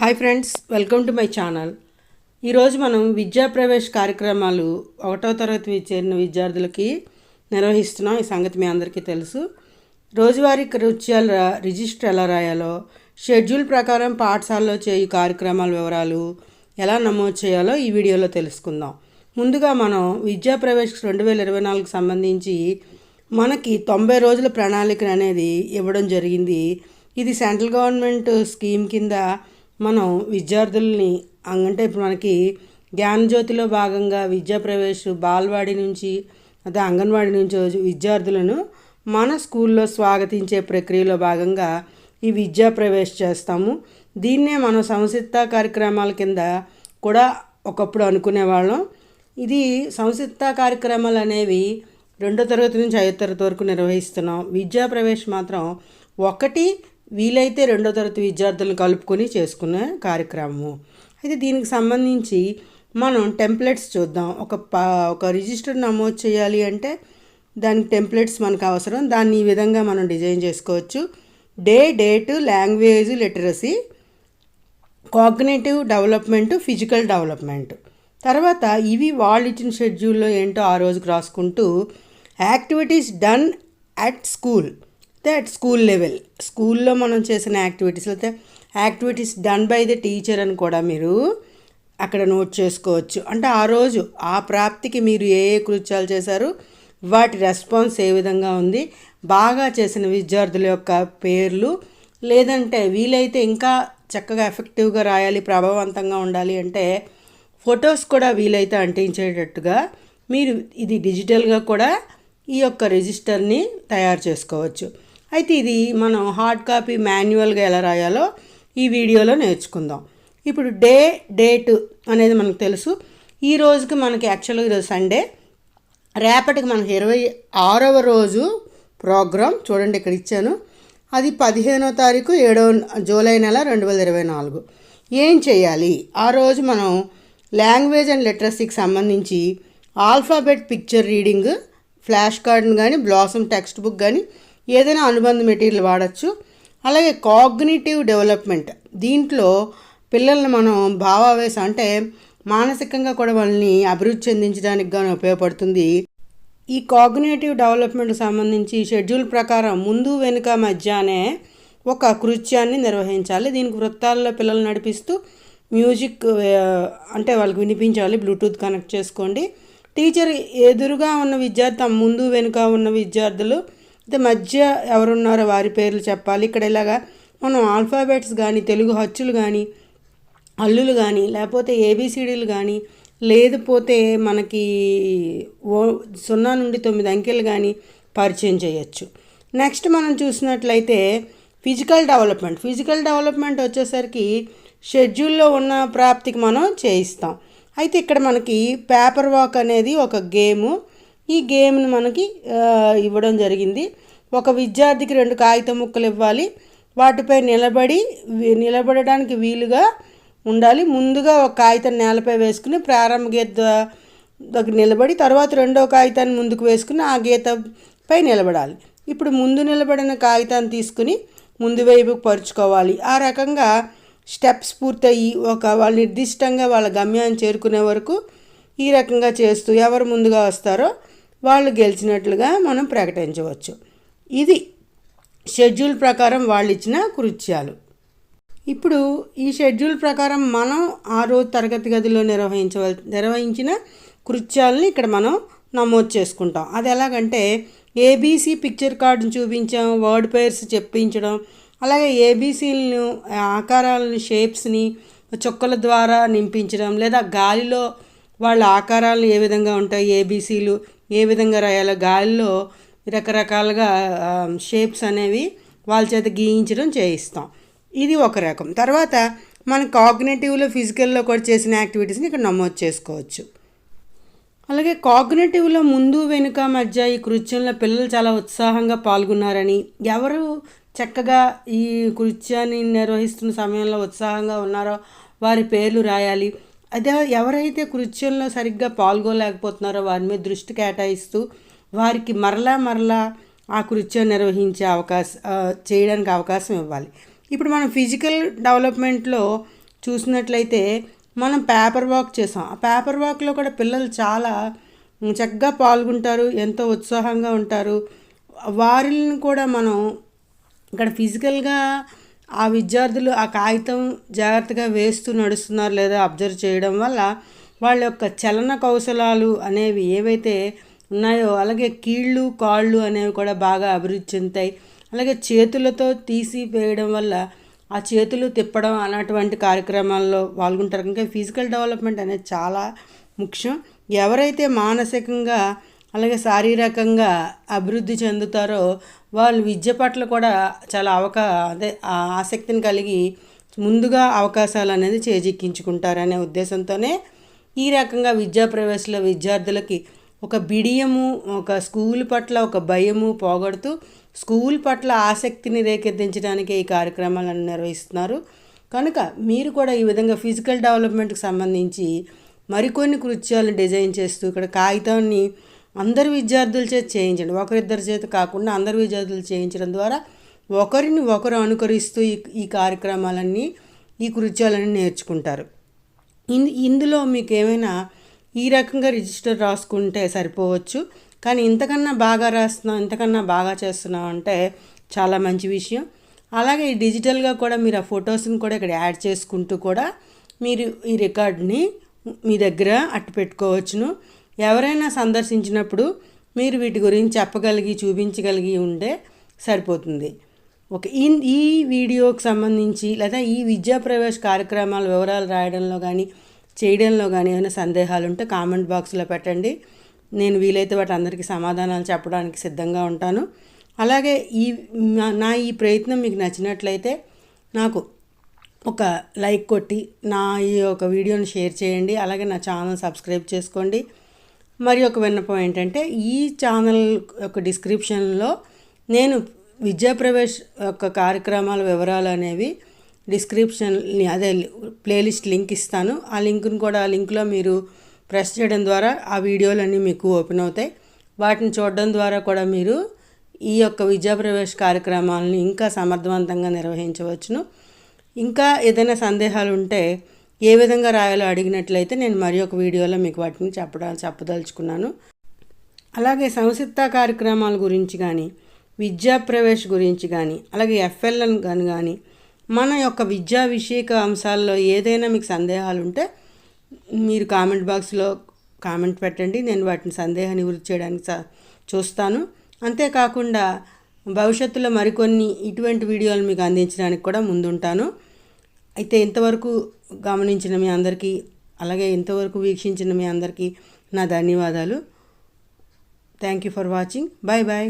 Hi friends welcome to my channel. ఈరోజు మనం విద్యా ప్రవేశ కార్యక్రమాలు ఒకటో తరగతి చేరిన విద్యార్థులకి నిర్వహిస్తున్నాం. ఈ సంగతి మీ అందరికీ తెలుసు. రోజువారీ కృత్యాల రిజిస్టర్ ఎలా రాయాలో షెడ్యూల్ ప్రకారం పాఠశాలలో చేయు కార్యక్రమాల వివరాలు ఎలా నమోదు చేయాలో ఈ వీడియోలో తెలుసుకుందాం. ముందుగా మనం విద్యా ప్రవేశ్ రెండు వేల ఇరవై నాలుగుకి సంబంధించి మనకి తొంభై రోజుల ప్రణాళిక అనేది ఇవ్వడం జరిగింది. ఇది సెంట్రల్ గవర్నమెంట్ స్కీమ్ కింద మనం విద్యార్థుల్ని అంటే ఇప్పుడు మనకి జ్ఞానజ్యోతిలో భాగంగా విద్యాప్రవేశ్ బాల్వాడి నుంచి అదే అంగన్వాడి నుంచి విద్యార్థులను మన స్కూల్లో స్వాగతించే ప్రక్రియలో భాగంగా ఈ విద్యా ప్రవేశ చేస్తాము. దీన్నే మనం సంసిద్ధ కార్యక్రమాల కింద కూడా ఒకప్పుడు అనుకునేవాళ్ళం. ఇది సంసిద్ధ కార్యక్రమాలు అనేవి రెండో తరగతి నుంచి ఐదో తరగతి వరకు నిర్వహిస్తున్నాం. విద్యా ప్రవేశ్ మాత్రం ఒకటి వీలైతే రెండో తరగతి విద్యార్థులను కలుపుకొని చేసుకునే కార్యక్రమము. అయితే దీనికి సంబంధించి మనం టెంప్లెట్స్ చూద్దాం. ఒక ప ఒక రిజిస్టర్ నమోదు చేయాలి అంటే దానికి టెంప్లెట్స్ మనకు అవసరం. దాన్ని ఈ విధంగా మనం డిజైన్ చేసుకోవచ్చు. Day date language literacy cognitive development physical development. తర్వాత ఇవి వాళ్ళు ఇచ్చిన షెడ్యూల్లో ఏంటో ఆ రోజుకి రాసుకుంటూ యాక్టివిటీస్ డన్ అట్ స్కూల్. అయితే అట్ స్కూల్ లెవెల్ స్కూల్లో మనం చేసిన యాక్టివిటీస్ అయితే activities done by the teacher అని కూడా మీరు అక్కడ నోట్ చేసుకోవచ్చు. అంటే ఆ రోజు ఆ ప్రాప్తికి మీరు ఏ ఏ కృత్యాలు చేశారు వాటి రెస్పాన్స్ ఏ విధంగా ఉంది బాగా చేసిన విద్యార్థుల యొక్క పేర్లు లేదంటే వీలైతే ఇంకా చక్కగా ఎఫెక్టివ్గా రాయాలి ప్రభావవంతంగా ఉండాలి అంటే ఫొటోస్ కూడా వీలైతే అంటించేటట్టుగా మీరు ఇది డిజిటల్గా కూడా ఈ యొక్క రిజిస్టర్ని తయారు చేసుకోవచ్చు. అయితే ఇది మనం హార్డ్ కాపీ మాన్యువల్గా ఎలా రాయాలో ఈ వీడియోలో నేర్చుకుందాం. ఇప్పుడు డే డేట్ అనేది మనకు తెలుసు. ఈ రోజుకి మనకి యాక్చువల్గా ఈరోజు సండే రేపటికి మనకి ఇరవై ఆరవ రోజు ప్రోగ్రాం చూడండి ఇక్కడ ఇచ్చాను. అది పదిహేనో తారీఖు ఏడవ జూలై నెల రెండు వేల ఇరవై నాలుగు. ఏం చేయాలి? ఆ రోజు మనం లాంగ్వేజ్ అండ్ లిటరసీకి సంబంధించి ఆల్ఫాబెట్ పిక్చర్ రీడింగ్ ఫ్లాష్ కార్డ్ని కానీ బ్లాసమ్ టెక్స్ట్ బుక్ కానీ ఏదైనా అనుబంధ మెటీరియల్ వాడచ్చు. అలాగే కాగ్నిటివ్ డెవలప్మెంట్. దీంట్లో పిల్లల్ని మనం భావావేశం అంటే మానసికంగా కూడా వాళ్ళని అభివృద్ధి చెందించడానికి గాను ఉపయోగపడుతుంది. ఈ కాగ్నేటివ్ డెవలప్మెంట్ సంబంధించి షెడ్యూల్ ప్రకారం ముందు వెనుక మధ్య అనే ఒక కృత్యాన్ని నిర్వహించాలి. దీనికి వృత్తాల్లో పిల్లలు నడిపిస్తూ మ్యూజిక్ అంటే వాళ్ళకి వినిపించాలి. బ్లూటూత్ కనెక్ట్ చేసుకోండి. టీచర్ ఎదురుగా ఉన్న విద్యార్థి ముందు వెనుక ఉన్న విద్యార్థులు అయితే మధ్య ఎవరున్నారో వారి పేర్లు చెప్పాలి. ఇక్కడ ఇలాగా మనం ఆల్ఫాబెట్స్ కానీ తెలుగు హచ్చులు కానీ అల్లులు కానీ లేకపోతే ఏబిసిడీలు కానీ లేకపోతే మనకి ఓ సున్నా నుండి తొమ్మిది అంకెలు కానీ పరిచయం చేయొచ్చు. నెక్స్ట్ మనం చూసినట్లయితే ఫిజికల్ డెవలప్మెంట్. ఫిజికల్ డెవలప్మెంట్ వచ్చేసరికి షెడ్యూల్లో ఉన్న ప్రాప్తికి మనం చేయిస్తాం. అయితే ఇక్కడ మనకి పేపర్ వాక్ అనేది ఒక గేము. ఈ గేమ్ని మనకి ఇవ్వడం జరిగింది. ఒక విద్యార్థికి రెండు కాగితం ముక్కలు ఇవ్వాలి. వాటిపై నిలబడి నిలబడడానికి వీలుగా ఉండాలి. ముందుగా ఒక కాగితం నేలపై వేసుకుని ప్రారంభ గీత దగ్గర నిలబడి తర్వాత రెండో కాగితాన్ని ముందుకు వేసుకుని ఆ గీతపై నిలబడాలి. ఇప్పుడు ముందు నిలబడిన కాగితాన్ని తీసుకుని ముందు వైపుకు పరుచుకోవాలి. ఆ రకంగా స్టెప్స్ పూర్తయి ఒక వాళ్ళు నిర్దిష్టంగా వాళ్ళ గమ్యాన్ని చేరుకునే వరకు ఈ రకంగా చేస్తూ ఎవరు ముందుగా వస్తారో వాళ్ళు గెలిచినట్లుగా మనం ప్రకటించవచ్చు. ఇది షెడ్యూల్ ప్రకారం వాళ్ళు ఇచ్చిన కృత్యాలు. ఇప్పుడు ఈ షెడ్యూల్ ప్రకారం మనం ఆ రోజు తరగతి గదిలో నిర్వహించవల్ నిర్వహించిన కృత్యాలని ఇక్కడ మనం నమోదు చేసుకుంటాం. అది ఎలాగంటే ఏబీసీ పిక్చర్ కార్డును చూపించాం వర్డ్ పేర్స్ చెప్పించడం అలాగే ఏబీసీలను ఆకారాలను షేప్స్ని చుక్కల ద్వారా నింపించడం లేదా గాలిలో వాళ్ళ ఆకారాలు ఏ విధంగా ఉంటాయి ఏబీసీలు ఏ విధంగా రాయాలో గాలిలో రకరకాలుగా షేప్స్ అనేవి వాళ్ళ చేత గీయించడం చేయిస్తాం. ఇది ఒక రకం. తర్వాత మన కాగ్నేటివ్లో ఫిజికల్లో కూడా చేసిన యాక్టివిటీస్ని ఇక్కడ నమోదు చేసుకోవచ్చు. అలాగే కాగ్నేటివ్లో ముందు వెనుక మధ్య ఈ కృత్యంలో పిల్లలు చాలా ఉత్సాహంగా పాల్గొన్నారని ఎవరు చక్కగా ఈ కృత్యాన్ని నిర్వహిస్తున్న సమయంలో ఉత్సాహంగా ఉన్నారో వారి పేర్లు రాయాలి. అదే ఎవరైతే కృత్యంలో సరిగ్గా పాల్గొలేకపోతున్నారో వారి మీద దృష్టి కేటాయిస్తూ వారికి మరలా మరలా ఆ కృత్యం నిర్వహించే అవకాశం చేయడానికి అవకాశం ఇవ్వాలి. ఇప్పుడు మనం ఫిజికల్ డెవలప్మెంట్లో చూసినట్లయితే మనం పేపర్ వాక్ చేసాం. ఆ పేపర్ వాక్లో కూడా పిల్లలు చాలా చక్కగా పాల్గొంటారు ఎంతో ఉత్సాహంగా ఉంటారు. వారిని కూడా మనం ఇక్కడ ఫిజికల్గా ఆ విద్యార్థులు ఆ కాగితం జాగ్రత్తగా వేస్తూ నడుస్తున్నారు లేదా అబ్జర్వ్ చేయడం వల్ల వాళ్ళ యొక్క చలన కౌశలాలు అనేవి ఏవైతే ఉన్నాయో అలాగే కీళ్ళు కాళ్ళు అనేవి కూడా బాగా అభివృద్ధి చెందుతాయి. అలాగే చేతులతో తీసి వేయడం వల్ల ఆ చేతులు తిప్పడం అనేటువంటి కార్యక్రమాల్లో పాల్గొంటారు. ఇంకా ఫిజికల్ డెవలప్మెంట్ అనేది చాలా ముఖ్యం. ఎవరైతే మానసికంగా అలాగే శారీరకంగా అభివృద్ధి చెందుతారో వాళ్ళు విద్య పట్ల కూడా చాలా అవకా అదే ఆసక్తిని కలిగి ముందుగా అవకాశాలు అనేది చేజిక్కించుకుంటారనే ఉద్దేశంతోనే ఈ రకంగా విద్యా ప్రవేశంలో విద్యార్థులకి ఒక బిడియము ఒక స్కూల్ పట్ల ఒక భయము పోగొడుతూ స్కూల్ పట్ల ఆసక్తిని రేకెత్తించడానికి ఈ కార్యక్రమాలను నిర్వహిస్తున్నారు. కనుక మీరు కూడా ఈ విధంగా ఫిజికల్ డెవలప్మెంట్కి సంబంధించి మరికొన్ని కృత్యాలను డిజైన్ చేస్తూ ఇక్కడ కాగితాన్ని అందరు విద్యార్థుల చేత చేయించండి. ఒకరిద్దరి చేత కాకుండా అందరు విద్యార్థులు చేయించడం ద్వారా ఒకరిని ఒకరు అనుకరిస్తూ ఈ ఈ కార్యక్రమాలన్నీ ఈ కృత్యాలన్నీ నేర్చుకుంటారు. ఇందులో మీకు ఏమైనా ఈ రకంగా రిజిస్టర్ రాసుకుంటే సరిపోవచ్చు. కానీ ఇంతకన్నా బాగా రాస్తున్నాం ఇంతకన్నా బాగా చేస్తున్నాం అంటే చాలా మంచి విషయం. అలాగే ఈ డిజిటల్గా కూడా మీరు ఆ ఫొటోస్ని కూడా ఇక్కడ యాడ్ చేసుకుంటూ కూడా మీరు ఈ రికార్డ్ని మీ దగ్గర అట్టు పెట్టుకోవచ్చును. ఎవరైనా సందర్శించినప్పుడు మీరు వీటి గురించి చెప్పగలిగి చూపించగలిగి ఉంటే సరిపోతుంది. ఓకే ఈ ఈ వీడియోకి సంబంధించి లేదా ఈ విద్యా ప్రవేశ కార్యక్రమాల వివరాలు రాయడంలో కానీ చేయడంలో కానీ ఏమైనా సందేహాలు ఉంటే కామెంట్ బాక్స్లో పెట్టండి. నేను వీలైతే వాటి అందరికీ సమాధానాలు చెప్పడానికి సిద్ధంగా ఉంటాను. అలాగే ఈ నా ఈ ప్రయత్నం మీకు నచ్చినట్లయితే నాకు ఒక లైక్ కొట్టి నా ఈ యొక్క వీడియోని షేర్ చేయండి. అలాగే నా ఛానల్ సబ్స్క్రైబ్ చేసుకోండి. మరి ఒక విన్నపం ఏంటంటే ఈ ఛానల్ యొక్క డిస్క్రిప్షన్లో నేను విద్యాప్రవేశ్ యొక్క కార్యక్రమాల వివరాలు అనేవి డిస్క్రిప్షన్ అదే ప్లేలిస్ట్ లింక్ ఇస్తాను. ఆ లింక్ను కూడా ఆ లింక్లో మీరు ప్రెస్ చేయడం ద్వారా ఆ వీడియోలన్నీ మీకు ఓపెన్ అవుతాయి. వాటిని చూడడం ద్వారా కూడా మీరు ఈ యొక్క విద్యాప్రవేశ కార్యక్రమాలను ఇంకా సమర్థవంతంగా నిర్వహించవచ్చును. ఇంకా ఏదైనా సందేహాలు ఉంటే ఏ విధంగా రాయాలో అడిగినట్లయితే నేను మరి ఒక వీడియోలో మీకు వాటిని చెప్పడా చెప్పదలుచుకున్నాను. అలాగే సంసిద్ధ కార్యక్రమాల గురించి కానీ విద్యాప్రవేశ్ గురించి కానీ అలాగే ఎఫ్ఎల్ఎన్ కానీ కానీ మన యొక్క విద్యా విషయక అంశాల్లో ఏదైనా మీకు సందేహాలు ఉంటే మీరు కామెంట్ బాక్స్లో కామెంట్ పెట్టండి. నేను వాటిని సందేహ నివృత్తి చేయడానికి చూస్తాను. అంతేకాకుండా భవిష్యత్తులో మరికొన్ని ఇటువంటి వీడియోలు మీకు అందించడానికి కూడా ముందుంటాను. అయితే ఇంతవరకు గమనించిన మీ అందరికీ అలాగే ఇంతవరకు వీక్షించిన మీ అందరికీ నా ధన్యవాదాలు. Thank you for watching bye bye